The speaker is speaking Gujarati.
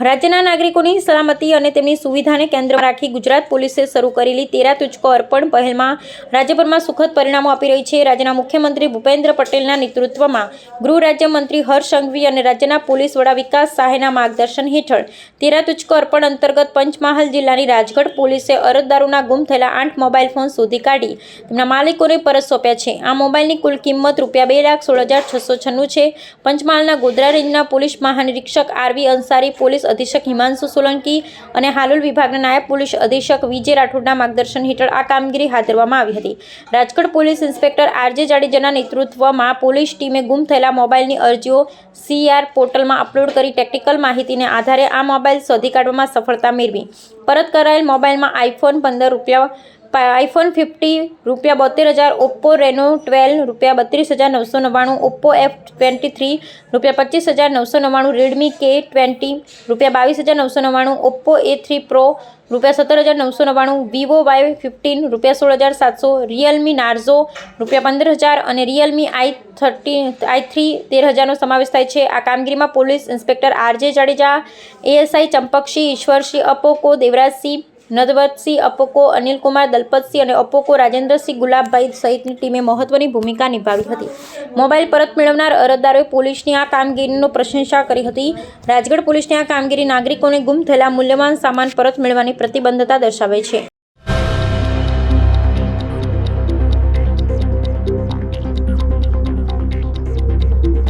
રાજ્યના નાગરિકોની સલામતી અને તેમની સુવિધાને કેન્દ્રમાં રાખી ગુજરાત પોલીસે શરૂ કરેલી તેરા તુચકો અર્પણ પહેલમાં રાજ્યભરમાં સુખદ પરિણામો આપી રહી છે. રાજ્યના મુખ્યમંત્રી ભૂપેન્દ્ર પટેલના નેતૃત્વમાં ગૃહ રાજ્યમંત્રી હર્ષ સંઘવી અને રાજ્યના પોલીસ વડા વિકાસ સહાયના માર્ગદર્શન હેઠળ તેરા તુચકો અર્પણ અંતર્ગત પંચમહાલ જિલ્લાની રાજગઢ પોલીસે અરજદારોના ગુમ થયેલા આઠ મોબાઈલ ફોન શોધી કાઢી તેમના માલિકોને પરત સોંપ્યા છે. આ મોબાઈલની કુલ કિંમત રૂપિયા બે લાખ સોળ હજાર છસો છન્નું છે. પંચમહાલના ગોધરા રેન્જના પોલીસ મહાનિરીક્ષક આરવી અંસારી પોલીસ અધિક્ષક હિમાંશુ સોલંકી અને હાલોલ વિભાગના નાયબ પોલીસ અધિક્ષક વિજય રાઠોડના માર્ગદર્શન હેઠળ આ કામગીરી હાથ ધરવામાં આવી હતી. રાજકોટ પોલીસ ઇન્સ્પેક્ટર આરજે જાડેજાના નેતૃત્વમાં પોલીસ ટીમે ગુમ થયેલા મોબાઈલની અરજીઓ સીઆર પોર્ટલમાં અપલોડ કરી ટેકનિકલ માહિતીને આધારે આ મોબાઈલ શોધી કાઢવામાં સફળતા મેળવી. પરત કરાયેલ મોબાઈલમાં આઈફોન પંદર રૂપિયા આઈફોન ફિફ્ટી રૂપિયા બોતેર હજાર ઓપ્પો રેનો ટ્વેલ્વ રૂપિયા બત્રીસ હજાર નવસો નવ્વાણું ઓપ્પો એફ ટ્વેન્ટી થ્રી રૂપિયા પચીસ હજાર નવસો નવ્વાણું રેડમી કે ટ્વેન્ટી રૂપિયા બાવીસ હજાર નવસો નવ્વાણું ઓપ્પો એ થ્રી પ્રો રૂપિયા સત્તર હજાર નવસો નવ્વાણું વિવો વાય ફિફ્ટીન રૂપિયા સોળ હજાર સાતસો રિયલમી નાર્ઝો રૂપિયા પંદર હજાર અને Realme I thirty I three તેર હજારનો સમાવેશ થાય છે. આ કામગીરીમાં police inspector RJ Jadeja ASI Champaksinh Ishwarsinh અપોકો, Devrajsinh Nadvatsinh, અપોકો, અનિલકુમાર, દલપતસિંહ અને અપોકો રાજેન્દ્રસિંહ ગુલાબભાઈ સહિતની ટીમે મહત્વની ભૂમિકા નિભાવી હતી. મોબાઈલ પરત મેળવનાર અરજદારોએ પોલીસની આ કામગીરીનો પ્રશંસા કરી હતી. રાજગઢ પોલીસની આ કામગીરી નાગરિકોને ગુમ થયેલા મૂલ્યવાન સામાન પરત મેળવવાની પ્રતિબદ્ધતા દર્શાવે છે.